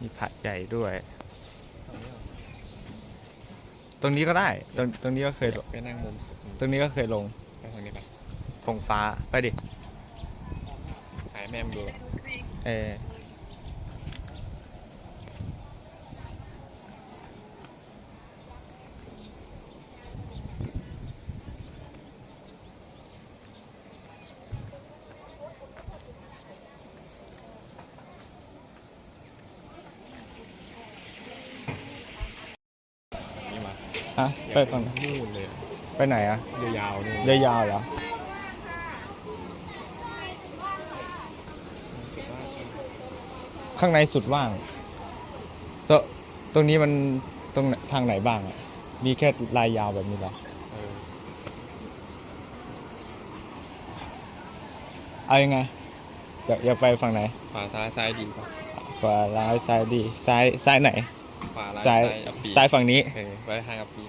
มีผาใหญ่ด้วย ตรงนี้ก็ได้ ตรงตรงนี้ก็เคยลงไปนั่งมุมสุดตรงนี้ก็เคยลงไปทางนี้ไปธงฟ้าไปดิถ่ายแม่มดู เออ ฮะไปฝั่งนู่นเลยไปไหนอะเรือยาวนู่นเรือยาวเหรอสุดว่าข้างในสุดว่างตรงตรงนี้มันตรงไหนทางไหนบ้างอะมีแค่ลายยาวแบบนี้เหรอเออเอายังไงจะอยากไปฝั่งไหนขวาซ้ายซ้ายดีป่ะขวาร้ายซ้ายดีซ้ายซ้ายไหนขวาร้ายซ้ายอัปปีซ้ายฝั่งนี้เออไปทางอัปปี